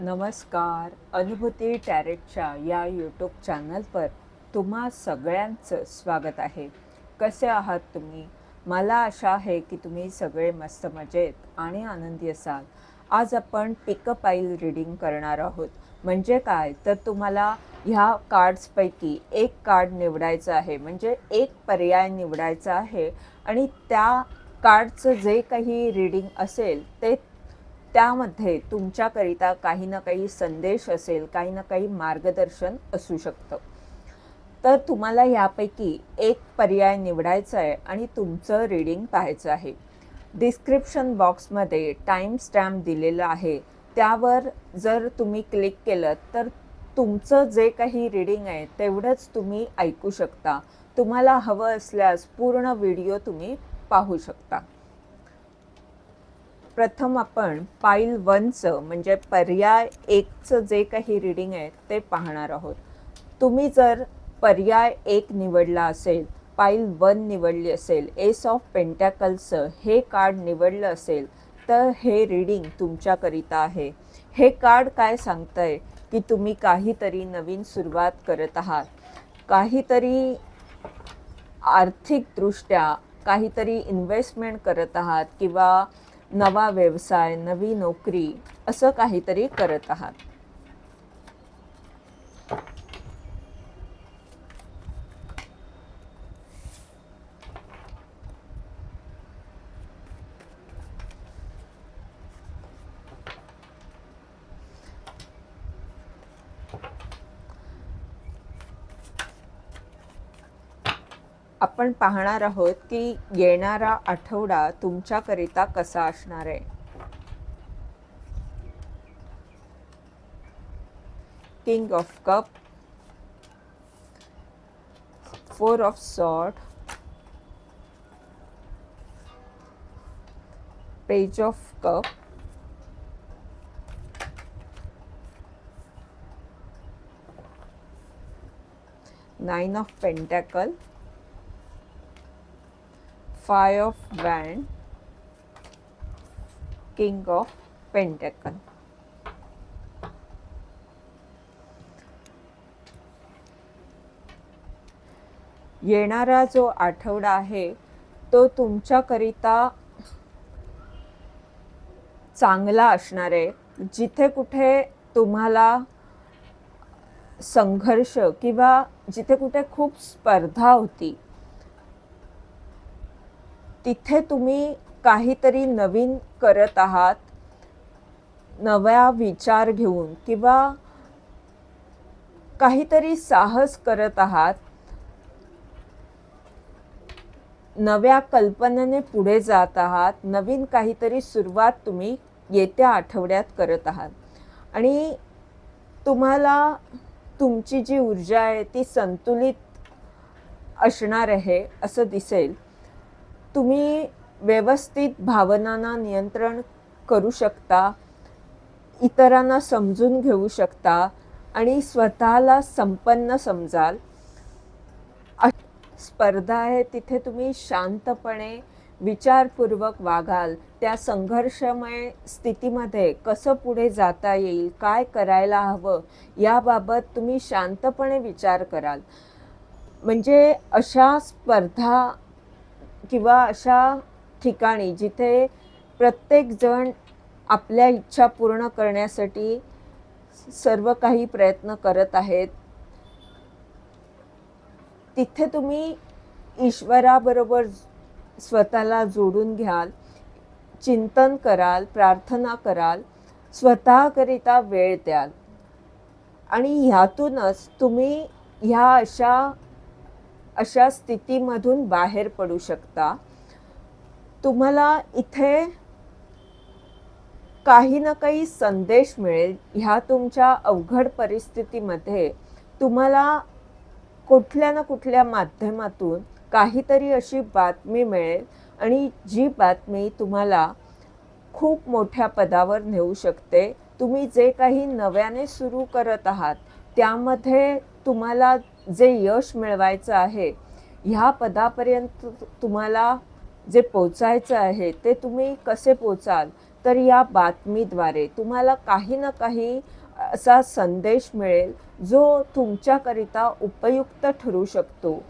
नमस्कार. अनुभूती टॅरेटच्या या यूट्यूब चॅनलवर तुम्हा सगळ्यांचं स्वागत आहे. कसे आहात तुम्ही? मला आशा आहे की तुम्ही सगळे मस्त मजेत आणि आनंदी असाल. आज आपण पिकअप आईल रीडिंग करणार आहोत. म्हणजे काय? तर तुम्हाला ह्या कार्ड्सपैकी एक कार्ड निवडायचं आहे. म्हणजे एक पर्याय निवडायचा आहे. आणि त्या कार्डचं जे काही रीडिंग असेल ते त्यामध्ये तुमच्याकरिता काही ना काही संदेश असेल काही ना काही मार्गदर्शन असू शकतं. तर तुम्हाला यापैकी एक पर्याय निवडायचा आहे आणि तुमचं रीडिंग पाहायचं आहे. डिस्क्रिप्शन बॉक्समध्ये टाईम स्टॅम्प दिलेलं आहे. त्यावर जर तुम्ही क्लिक केलं तर तुमचं जे काही रीडिंग आहे तेवढंच तुम्ही ऐकू शकता. तुम्हाला हवं असल्यास पूर्ण व्हिडिओ तुम्ही पाहू शकता. प्रथम आपण पाईल वनचं म्हणजे पर्याय एकचं जे काही रीडिंग आहे ते पाहणार आहोत. तुम्ही जर पर्याय एक निवडला असेल पाईल वन निवडली असेल एस ऑफ पेंटॅकलचं हे कार्ड निवडलं असेल तर हे रीडिंग तुमच्याकरिता आहे. हे कार्ड काय सांगतंय? की तुम्ही काहीतरी नवीन सुरुवात करत आहात. काहीतरी आर्थिकदृष्ट्या काहीतरी इन्व्हेस्टमेंट करत आहात किंवा नवा व्यवसाय नवी नोकरी असं काहीतरी करत आहात. आपण पाहणार आहोत की येणारा आठवडा तुमच्याकरिता कसा असणार आहे? King of cup four of sword page of cup nine of pentacle five of wand king of pentacle येणारा जो आठवडा आहे तो तुमच्याकरिता चांगला असणार आहे. जिथे कुठे तुम्हाला संघर्ष किंवा जिथे कुठे खूप स्पर्धा होती तिथे तुम्ही काहीतरी नवीन करत आहात नव्या विचार घेऊन किंवा काहीतरी साहस करत आहात नव्या कल्पनेने पुढे जात आहात नवीन काहीतरी सुरुवात तुम्ही येत्या आठवड्यात करत आहात. आणि तुम्हाला तुमची जी ऊर्जा आहे ती संतुलित असणार आहे असं दिसेल. तुम्ही व्यवस्थित भावनांना नियंत्रण करू शकता इतरांना समजून घेऊ शकता आणि स्वतःला संपन्न समजाल. स्पर्धा आहे तिथे तुम्ही शांतपणे विचारपूर्वक वागाल. त्या संघर्षमय स्थितीमध्ये कसं पुढे जाता येईल काय करायला हवं याबाबत तुम्ही शांतपणे विचार कराल. म्हणजे अशा स्पर्धा किंवा अशा ठिकाणी जिथे प्रत्येकजण आपल्या इच्छा पूर्ण करण्यासाठी सर्व काही प्रयत्न करत आहेत. तिथे तुम्ही ईश्वराबरोबर स्वतःला जोडून घ्याल चिंतन कराल प्रार्थना कराल स्वतःकरिता वेळ द्याल. आणि ह्यातूनच तुम्ही ह्या अशा अशा स्थितीमधून बाहेर पडू शकता. तुम्हाला इथे काही ना काही संदेश मिळेल. ह्या तुमच्या अवघड परिस्थितीमध्ये तुम्हाला कुठल्या ना कुठल्या माध्यमातून काहीतरी अशी बातमी मिळेल आणि जी बातमी तुम्हाला खूप मोठ्या पदावर नेऊ शकते. तुम्ही जे काही नव्याने सुरू करत आहात त्यामध्ये तुम्हाला जे यश मिळवायचं आहे ह्या पदापर्यंत तुम्हाला जे पोचायचं आहे ते तुम्ही कसे पोचाल तर या बातमीद्वारे तुम्हाला काही ना काही असा संदेश मिळेल जो तुमच्याकरिता उपयुक्त ठरू शकतो.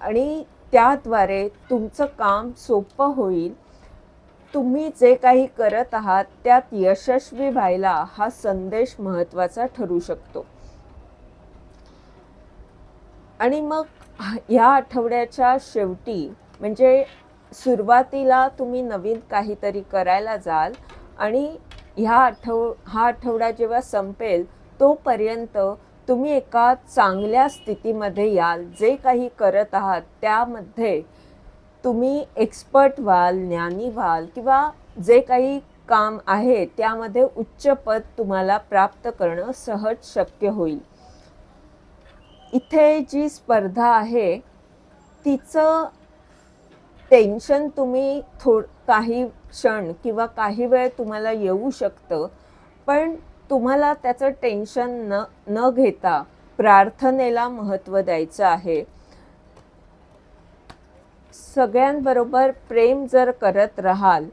आणि त्याद्वारे तुमचं काम सोपं होईल. तुम्ही जे काही करत आहात त्यात यशस्वी व्हायला हा संदेश महत्त्वाचा ठरू शकतो. आणि मग ह्या आठवड्याच्या शेवटी म्हणजे सुरुवातीला तुम्ही नवीन काहीतरी करायला जाल आणि ह्या आठव हा आठवडा जेव्हा संपेल तोपर्यंत तुम्ही एका चांगल्या स्थितीमध्ये याल. जे काही करत आहात त्यामध्ये तुम्ही एक्सपर्ट व्हाल ज्ञानी व्हाल किंवा जे काही काम आहे त्यामध्ये उच्च पद तुम्हाला प्राप्त करणं सहज शक्य होईल. इथे जी स्पर्धा आहे तिचं टेन्शन तुम्ही थो काही क्षण किंवा काही वेळ तुम्हाला येऊ शकतं पण तुम्हाला त्याचं टेन्शन न न घेता प्रार्थनेला महत्त्व द्यायचं आहे. सगळ्यांबरोबर प्रेम जर करत राहाल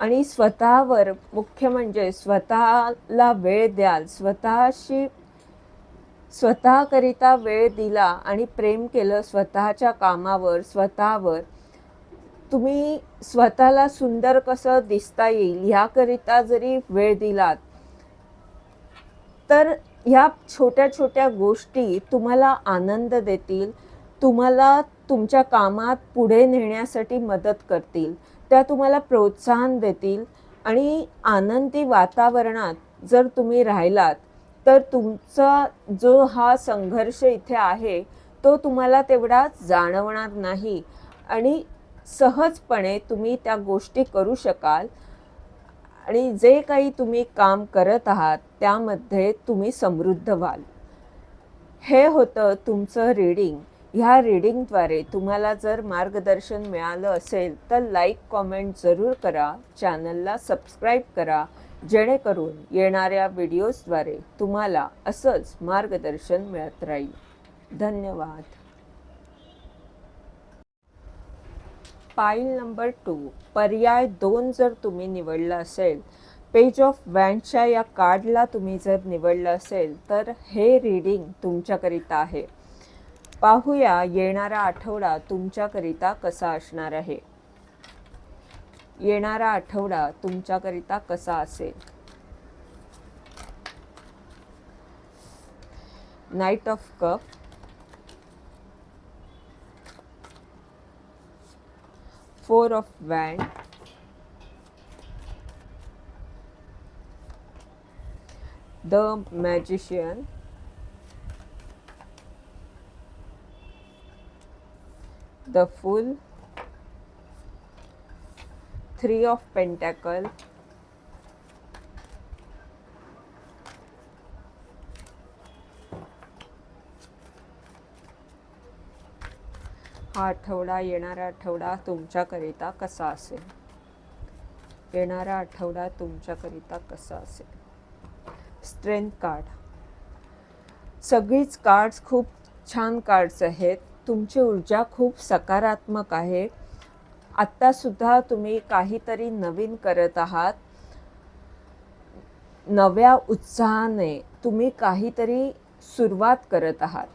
आणि स्वतःवर मुख्य म्हणजे स्वतःला वेळ द्याल स्वतःशी स्वतःकरिता वेळ दिला आणि प्रेम केलं स्वतःच्या कामावर स्वतःवर. तुम्ही स्वतःला सुंदर कसं दिसता येईल ह्याकरिता जरी वेळ दिलात तर ह्या छोट्या छोट्या गोष्टी तुम्हाला आनंद देतील तुम्हाला तुमच्या कामात पुढे नेण्यासाठी मदत करतील त्या तुम्हाला प्रोत्साहन देतील आणि आनंदी वातावरणात जर तुम्ही राहिलात तर तुमचा जो हा संघर्ष इथे आहे तो तुम्हाला तेवढा जाणवणार नाही. आणि सहजपणे तुम्ही त्या गोष्टी करू शकाल. आणि जे काही तुम्ही काम करत आहात त्यामध्ये तुम्ही समृद्ध व्हाल. हे होतं तुमचं रीडिंग ह्या रीडिंगद्वारे तुम्हाला जर मार्गदर्शन मिळालं असेल तर लाईक कॉमेंट जरूर करा. चॅनलला सबस्क्राईब करा. जेणेकरून येणाऱ्या व्हिडिओजद्वारे तुम्हाला असंच मार्गदर्शन मिळत राहील. धन्यवाद. पाईल नंबर टू. पर्याय दोन जर तुम्ही निवडला असेल पेज ऑफ वॅन्डच्या या कार्डला तुम्ही जर निवडलं असेल तर हे रीडिंग तुमच्याकरिता आहे. पाहूया येणारा आठवडा तुमच्याकरिता कसा असणार आहे. येणारा आठवडा तुमच्याकरिता कसा असेल? Knight of cup four of wand the magician the fool three of pentacle. हा आठवडा येणारा आठवडा तुमच्याकरिता कसा असेल? येणारा आठवडा तुमच्याकरिता कसा असेल? Strength card. सगळीच कार्ड्स खूप छान कार्ड्स आहेत. तुमची ऊर्जा खूप सकारात्मक आहे. आत्तासुद्धा तुम्ही काहीतरी नवीन करत आहात. नव्या उत्साहाने तुम्ही काहीतरी सुरुवात करत आहात.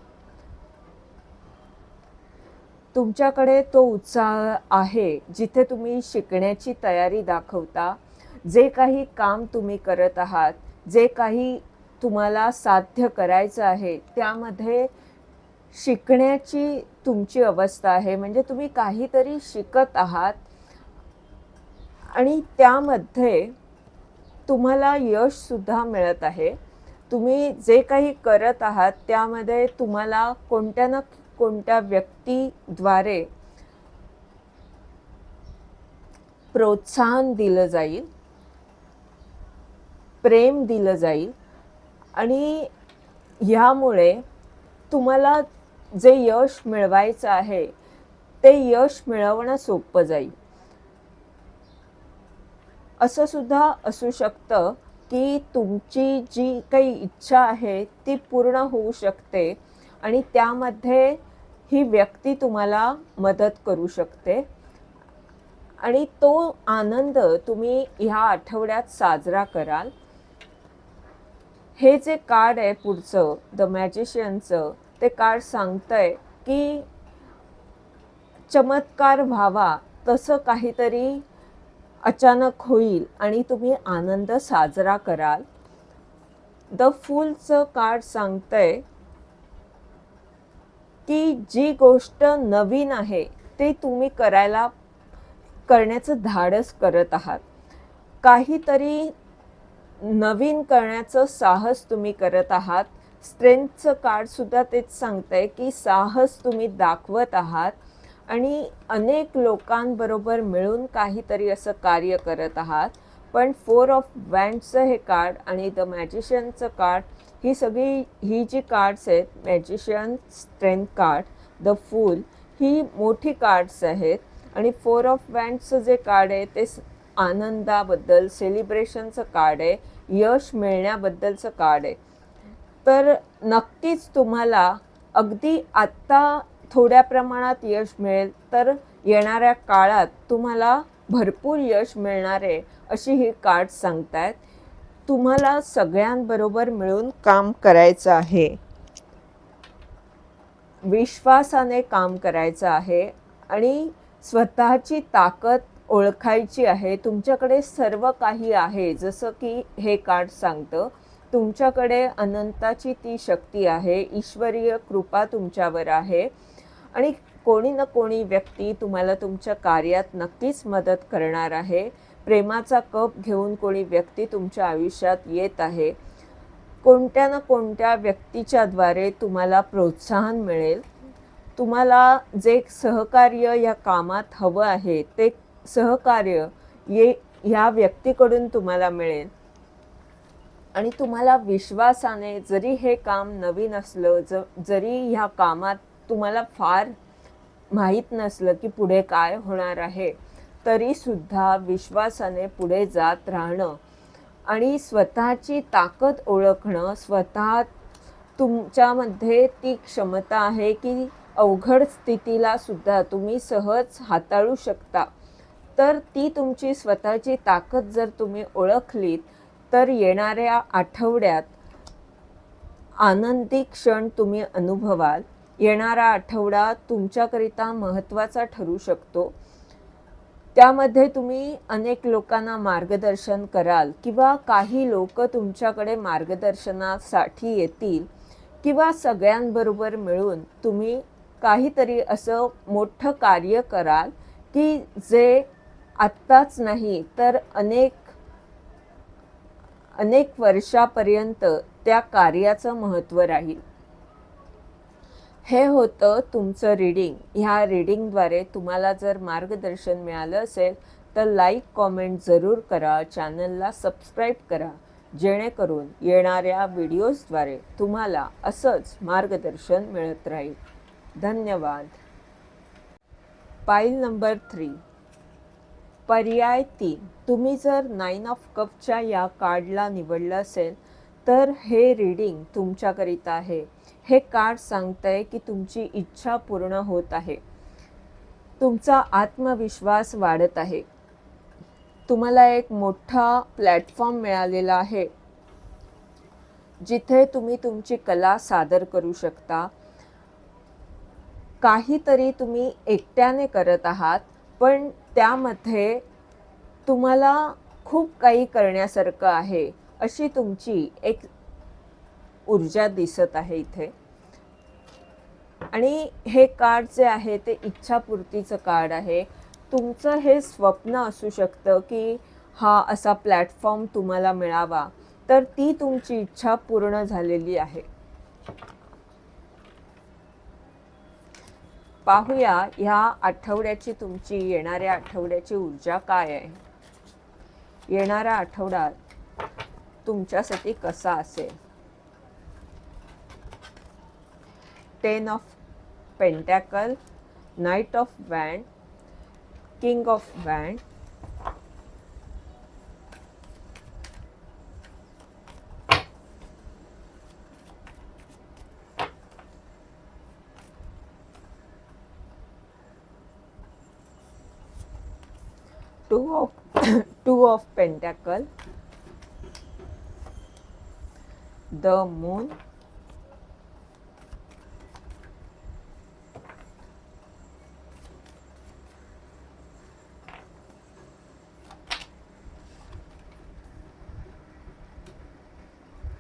तुमच्याकडे तो उत्साह आहे जिथे तुम्ही शिकण्याची तयारी दाखवता. जे काही काम तुम्ही करत आहात जे काही तुम्हाला साध्य करायचं आहे त्यामध्ये शिकण्याची तुमची अवस्था आहे. म्हणजे तुम्ही काहीतरी शिकत आहात. आणि त्यामध्ये तुम्हाला यशसुद्धा मिळत आहे. तुम्ही जे काही करत आहात त्यामध्ये तुम्हाला कोणत्या ना कोणत्या व्यक्तीद्वारे प्रोत्साहन दिलं जाईल प्रेम दिलं जाईल. आणि ह्यामुळे तुम्हाला जे यश मिळवायचं आहे ते यश मिळवणं सोपं जाईल. असं सुद्धा असू शकतं की तुमची जी काही इच्छा आहे ती पूर्ण होऊ शकते आणि त्यामध्ये ही व्यक्ती तुम्हाला मदत करू शकते. आणि तो आनंद तुम्ही ह्या आठवड्यात साजरा कराल. हे जे कार्ड आहे पुढचं द मॅजिशियनचं ते कार्ड सांगतंय की चमत्कार व्हावा तसं काहीतरी अचानक होईल आणि तुम्ही आनंद साजरा कराल. द फूलचं कार्ड सांगतंय की जी गोष्ट नवीन आहे ते तुम्ही करायला करण्याचं धाडस करत आहात. काहीतरी नवीन करण्याचं साहस तुम्ही करत आहात. स्ट्रेंथचं कार्डसुद्धा तेच सांगतंय की साहस तुम्ही दाखवत आहात आणि अनेक लोकांबरोबर मिळून काहीतरी असं कार्य करत आहात. पण फोर ऑफ वँडचं हे कार्ड आणि द मॅजिशियनचं कार्ड ही सगळी ही जी कार्ड्स आहेत magician strength card the fool ही मोठी कार्ड्स आहेत. आणि फोर ऑफ वँडचं जे कार्ड आहे ते आनंदाबद्दल सेलिब्रेशनचं कार्ड आहे यश मिळण्याबद्दलचं कार्ड आहे. तर नक्कीच तुम्हाला अगदी आत्ता थोड्या प्रमाणात यश मिळेल तर येणाऱ्या काळात तुम्हाला भरपूर यश मिळणार आहे अशी ही कार्ड सांगतायत. तुम्हाला सगळ्यांबरोबर मिळून काम करायचं आहे. विश्वासाने काम करायचं आहे आणि स्वतःची ताकद ओळखायची आहे. तुमच्याकडे सर्व काही आहे जसं की हे कार्ड सांगतं. तुमच्याकडे अनंताची ती शक्ती आहे ईश्वरीय कृपा तुमच्यावर आहे. आणि कोणी ना कोणी व्यक्ती तुम्हाला तुमच्या कार्यात नक्कीच मदत करणार आहे. प्रेमाचा कप घेऊन कोणी व्यक्ती तुमच्या आयुष्यात येत आहे. कोणत्या ना कोणत्या व्यक्तीच्याद्वारे तुम्हाला प्रोत्साहन मिळेल. तुम्हाला जे सहकार्य या कामात हवं आहे ते सहकार्य ये ह्या व्यक्तीकडून तुम्हाला मिळेल. आणि तुम्हाला विश्वासाने जरी हे काम नवीन असलं ज जरी ह्या कामात तुम्हाला फार माहीत नसलं की पुढे काय होणार आहे तरीसुद्धा विश्वासाने पुढे जात राहणं आणि स्वतःची ताकद ओळखणं स्वतः तुमच्यामध्ये ती क्षमता आहे की अवघड स्थितीला सुद्धा तुम्ही सहज हाताळू शकता. तर ती तुमची स्वतःची ताकद जर तुम्ही ओळखलीत तर येणाऱ्या आठवड्यात आनंदी क्षण तुम्ही अनुभवाल. येणारा आठवडा तुमच्याकरिता महत्त्वाचा ठरू शकतो. त्यामध्ये तुम्ही अनेक लोकांना मार्गदर्शन कराल किंवा काही लोक तुमच्याकडे मार्गदर्शनासाठी येतील किंवा सगळ्यांबरोबर मिळून तुम्ही काहीतरी असं मोठं कार्य कराल की जे आत्ताच नाही तर अनेक अनेक वर्षापर्यंत त्या कार्याचं महत्त्व राहील. हे होतं तुमचं रीडिंग ह्या रीडिंगद्वारे तुम्हाला जर मार्गदर्शन मिळालं असेल तर लाईक कॉमेंट जरूर करा. चॅनलला सबस्क्राईब करा. जेणेकरून येणाऱ्या व्हिडिओजद्वारे तुम्हाला असंच मार्गदर्शन मिळत राहील. धन्यवाद. पाईल नंबर थ्री पर्याय तीन. तुम्ही जर नाईन ऑफ कपच्या या कार्डला निवडलं असेल तर हे रीडिंग तुमच्याकरिता आहे. हे कार्ड सांगतंय की तुमची इच्छा पूर्ण होत आहे. तुमचा आत्मविश्वास वाढत आहे. तुम्हाला एक मोठा प्लॅटफॉर्म मिळालेला आहे जिथे तुम्ही तुमची कला सादर करू शकता. काहीतरी तुम्ही एकट्याने करत आहात पण त्यामध्ये तुम्हाला खूप काही करण्यासारखं आहे अशी तुमची एक ऊर्जा दिसत आहे इथे. आणि हे कार्ड जे आहे ते इच्छापूर्तीचं कार्ड आहे. तुमचं हे स्वप्न असू शकतं की हा असा प्लॅटफॉर्म तुम्हाला मिळावा तर ती तुमची इच्छा पूर्ण झालेली आहे. पाहूया ह्या आठवड्याची तुमची येणाऱ्या आठवड्याची ऊर्जा काय आहे? येणारा आठवडा तुमच्यासाठी कसा असेल? Ten of pentacle knight of wand king of wand two of two of pentacle. The moon.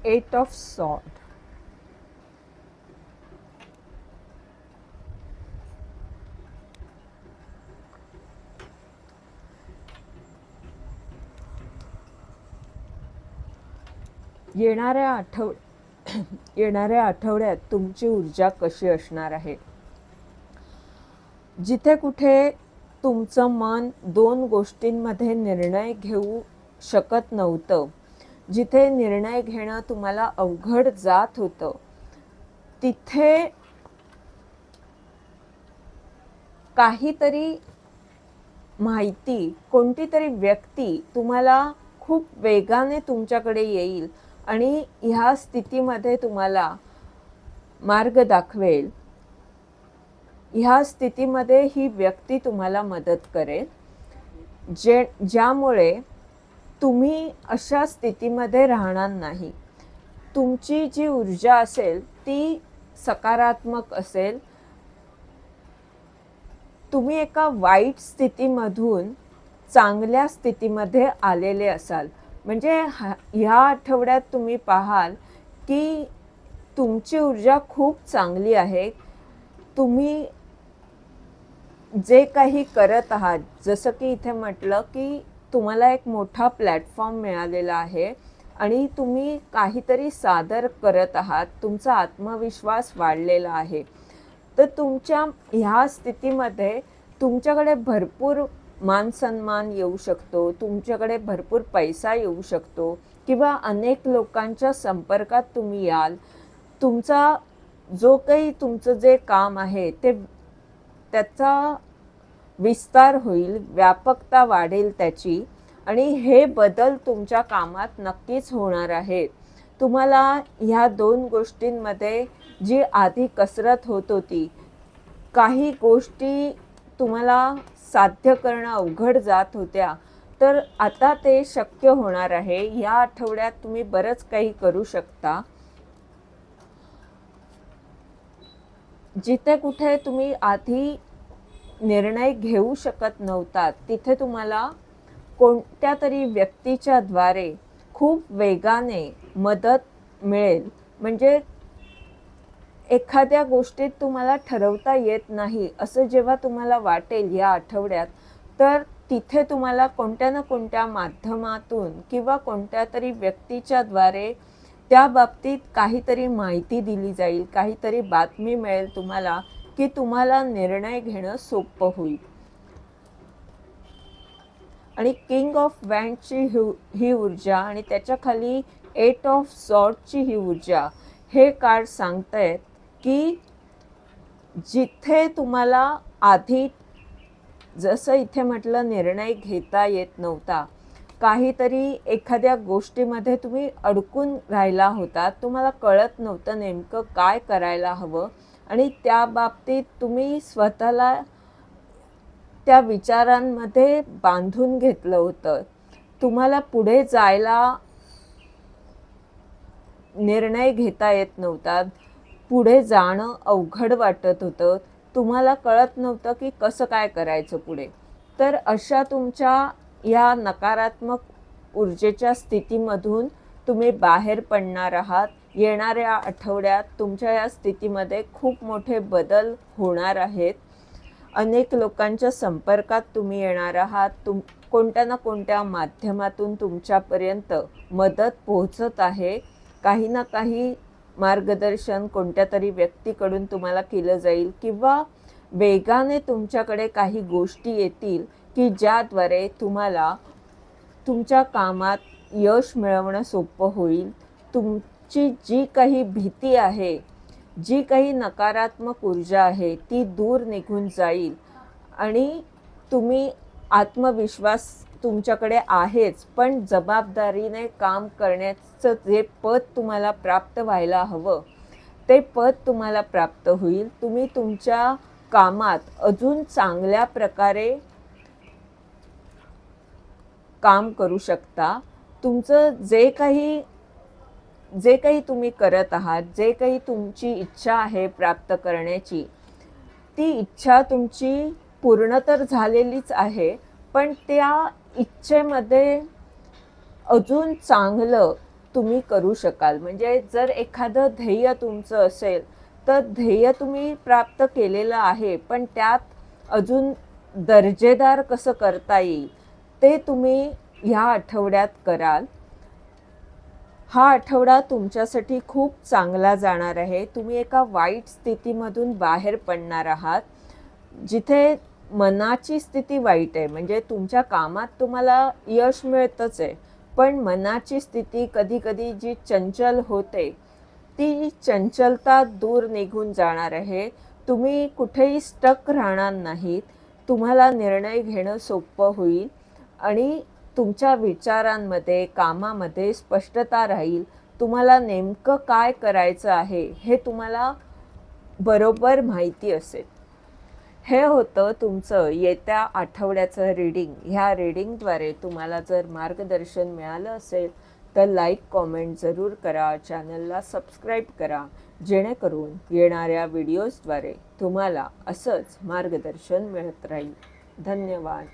Eight of sword येणाऱ्या आठव येणाऱ्या आठवड्यात तुमची ऊर्जा कशी असणार आहे? जिथे कुठे तुमचं मन दोन गोष्टींमध्ये निर्णय घेऊ शकत नव्हतं जिथे निर्णय घेणं तुम्हाला अवघड जात होतं तिथे काहीतरी माहिती कोणती तरी व्यक्ती तुम्हाला खूप वेगाने तुमच्याकडे येईल. आणि ह्या स्थितीमध्ये तुम्हाला मार्ग दाखवेल. ह्या स्थितीमध्ये ही व्यक्ती तुम्हाला मदत करेल. जे ज्यामुळे तुम्ही अशा स्थितीमध्ये राहणार नाही. तुमची जी ऊर्जा असेल ती सकारात्मक असेल. तुम्ही एका वाईट स्थितीमधून चांगल्या स्थितीमध्ये आलेले असाल. म्हणजे हा ह्या आठवड्यात तुम्ही पाहाल की तुमची ऊर्जा खूप चांगली आहे. तुम्ही जे काही करत आहात जसं की इथे म्हटलं की तुम्हाला एक मोठा प्लॅटफॉर्म मिळालेला आहे आणि तुम्ही काहीतरी सादर करत आहात तुमचा आत्मविश्वास वाढलेला आहे. तर तुमच्या ह्या स्थितीमध्ये तुमच्याकडे भरपूर मान सन्मान येऊ शकतो तुमच्याकडे भरपूर पैसा येऊ शकतो किंवा अनेक लोकांच्या संपर्कात तुम्ही याल तुमचा जो काही तुमचं जे काम आहे ते त्याचा विस्तार होईल व्यापकता वाढेल त्याची आणि हे बदल तुमच्या कामात नक्कीच होणार आहेत. तुम्हाला ह्या दोन गोष्टींमध्ये जी आधी कसरत होत होती काही गोष्टी तुम्हाला साध्य करणं अवघड जात होत्या. तर आता ते शक्य होणार आहे. या आठवड्यात तुम्ही बरंच काही करू शकता. जिथे कुठे तुम्ही आधी निर्णय घेऊ शकत नव्हता तिथे तुम्हाला कोणत्या तरी व्यक्तीच्या द्वारे खूप वेगाने मदत मिळेल. म्हणजे एखाद्या गोष्टीत तुम्हाला ठरवता येत नाही असं जेव्हा तुम्हाला वाटेल या आठवड्यात तर तिथे तुम्हाला कोणत्या ना कोणत्या माध्यमातून किंवा कोणत्या तरी व्यक्तीच्या द्वारे त्या बाबतीत काहीतरी माहिती दिली जाईल काहीतरी बातमी मिळेल तुम्हाला की तुम्हाला निर्णय घेणं सोपं होईल. आणि किंग ऑफ वँडची ही ही ऊर्जा आणि त्याच्याखाली एट ऑफ सॉर्टची ही ऊर्जा हे कार्ड सांगतायत. की जिथे तुम्हाला आधी जसं इथे म्हटलं निर्णय घेता येत नव्हता काहीतरी एखाद्या गोष्टीमध्ये तुम्ही अडकून राहिला होता तुम्हाला कळत नव्हतं नेमकं काय करायला हवं आणि त्या बाबतीत तुम्ही स्वतःला त्या विचारांमध्ये बांधून घेतलं होतं. तुम्हाला पुढे जायला निर्णय घेता येत नव्हता. पुढे जाणं अवघड वाटत होतं. तुम्हाला कळत नव्हतं की कसं काय करायचं पुढे. तर अशा तुमच्या या नकारात्मक ऊर्जेच्या स्थितीमधून तुम्ही बाहेर पडणार आहात. येणाऱ्या आठवड्यात तुमच्या या स्थितीमध्ये खूप मोठे बदल होणार आहेत. अनेक लोकांच्या संपर्कात तुम्ही येणार आहात. तुम कोणत्या ना कोणत्या माध्यमातून तुमच्यापर्यंत मदत पोहोचत आहे. काही ना काही मार्गदर्शन कोणत्या तरी व्यक्तीकडून तुम्हाला केलं जाईल किंवा वेगाने तुमच्याकडे काही गोष्टी येतील की ज्याद्वारे तुम्हाला तुमच्या कामात यश मिळवणं सोपं होईल. तुमची जी काही भीती आहे जी काही नकारात्मक ऊर्जा आहे ती दूर निघून जाईल आणि तुम्ही आत्मविश्वास तुमच्याकडे आहेच पण जबाबदारीने काम करण्याचं जे पद तुम्हाला प्राप्त व्हायला हवं ते पद तुम्हाला प्राप्त होईल. तुम्ही तुमच्या कामात अजून चांगल्या प्रकारे काम करू शकता. तुमचं जे काही जे काही तुम्ही करत आहात जे काही तुमची इच्छा आहे प्राप्त करण्याची ती इच्छा तुमची पूर्ण तर झालेलीच आहे पण त्या इच्छेमध्ये अजून चांगलं तुम्ही करू शकाल. म्हणजे जर एखादं ध्येय तुमचं असेल तर ध्येय तुम्ही प्राप्त केलेलं आहे पण त्यात अजून दर्जेदार कसं करता येईल ते तुम्ही ह्या आठवड्यात कराल. हा आठवडा तुमच्यासाठी खूप चांगला जाणार आहे. तुम्ही एका वाईट स्थितीमधून बाहेर पडणार आहात. जिथे मनाची स्थिती वाईट आहे. म्हणजे तुमच्या कामात तुम्हाला यश मिळतच आहे. पण मनाची स्थिती कधी कधी जी चंचल होते ती चंचलता दूर निघून जाणार आहे. तुम्ही कुठेही स्टक राहणार नाहीत. तुम्हाला निर्णय घेणं सोपं होईल आणि तुमच्या विचारांमध्ये कामामध्ये स्पष्टता राहील. तुम्हाला नेमकं काय करायचं आहे हे तुम्हाला बरोबर माहिती असेल. हे होतं तुमचं येत्या आठवड्याचं रीडिंग ह्या रीडिंगद्वारे तुम्हाला जर मार्गदर्शन मिळालं असेल तर लाईक कॉमेंट जरूर करा. चॅनलला सबस्क्राईब करा. जेणेकरून येणाऱ्या व्हिडिओजद्वारे तुम्हाला असंच मार्गदर्शन मिळत राहील. धन्यवाद.